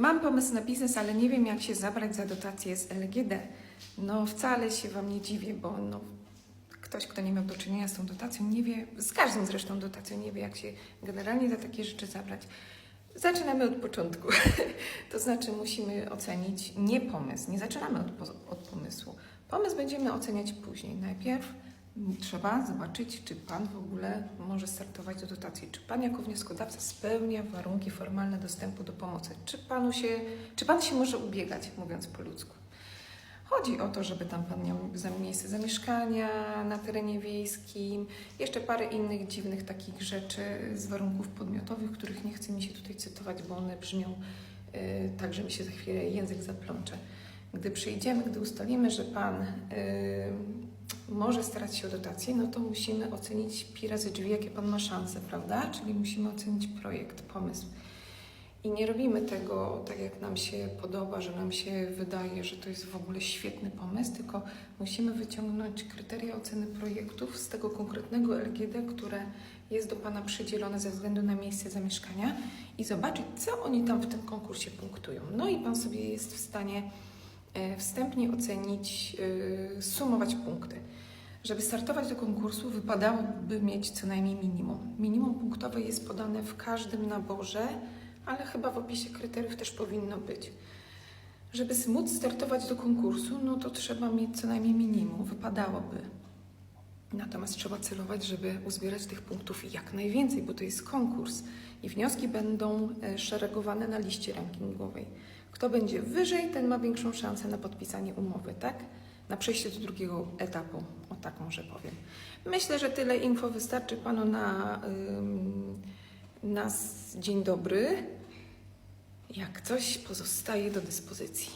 Mam pomysł na biznes, ale nie wiem, jak się zabrać za dotację z LGD. No, wcale się Wam nie dziwię, bo no, ktoś, kto nie miał do czynienia z tą dotacją, nie wie, z każdą zresztą dotacją, nie wie, jak się generalnie za takie rzeczy zabrać. Zaczynamy od początku. to znaczy, musimy ocenić nie pomysł, nie zaczynamy od, od pomysłu. Pomysł będziemy oceniać później. Najpierw trzeba zobaczyć, czy Pan w ogóle może startować do dotacji. Czy Pan jako wnioskodawca spełnia warunki formalne dostępu do pomocy. Czy, panu się, czy Pan się może ubiegać, mówiąc po ludzku. Chodzi o to, żeby tam Pan miał miejsce zamieszkania na terenie wiejskim, jeszcze parę innych dziwnych takich rzeczy z warunków podmiotowych, których nie chce mi się tutaj cytować, bo one brzmią y, tak, że mi się za chwilę język zaplącze. Gdy przyjdziemy, gdy ustalimy, że Pan y, może starać się o dotację, no to musimy ocenić pi razy drzwi, jakie Pan ma szanse, prawda? Czyli musimy ocenić projekt, pomysł. I nie robimy tego tak, jak nam się podoba, że nam się wydaje, że to jest w ogóle świetny pomysł, tylko musimy wyciągnąć kryteria oceny projektów z tego konkretnego LGD, które jest do Pana przydzielone ze względu na miejsce zamieszkania i zobaczyć, co oni tam w tym konkursie punktują. No i Pan sobie jest w stanie wstępnie ocenić, e, sumować punkty. Żeby startować do konkursu, wypadałoby mieć co najmniej minimum. Minimum punktowe jest podane w każdym naborze, ale chyba w opisie kryteriów też powinno być. Żeby móc startować do konkursu, no to trzeba mieć co najmniej minimum, wypadałoby. Natomiast trzeba celować, żeby uzbierać tych punktów jak najwięcej, bo to jest konkurs i wnioski będą e, szeregowane na liście rankingowej. Kto będzie wyżej, ten ma większą szansę na podpisanie umowy, tak? Na przejście do drugiego etapu, o tak może powiem. Myślę, że tyle info wystarczy Panu na, ym, na s- dzień dobry. Jak coś pozostaje do dyspozycji.